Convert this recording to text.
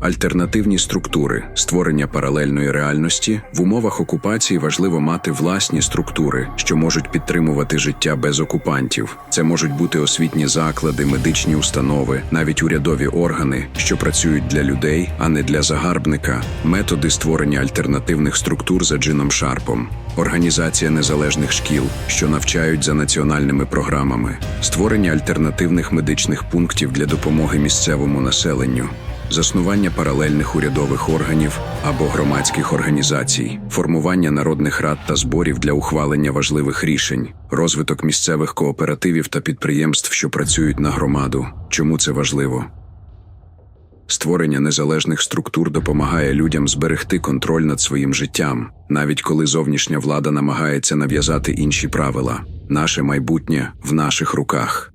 Альтернативні структури, створення паралельної реальності в умовах окупації важливо мати власні структури, що можуть підтримувати життя без окупантів. Це можуть бути освітні заклади, медичні установи, навіть урядові органи, що працюють для людей, а не для загарбника, методи створення альтернативних структур за Джином Шарпом. Організація незалежних шкіл, що навчають за національними програмами, створення альтернативних медичних пунктів для допомоги місцевому населенню, заснування паралельних урядових органів або громадських організацій, формування народних рад та зборів для ухвалення важливих рішень, розвиток місцевих кооперативів та підприємств, що працюють на громаду. Чому це важливо? Створення незалежних структур допомагає людям зберегти контроль над своїм життям, навіть коли зовнішня влада намагається нав'язати інші правила. Наше майбутнє в наших руках.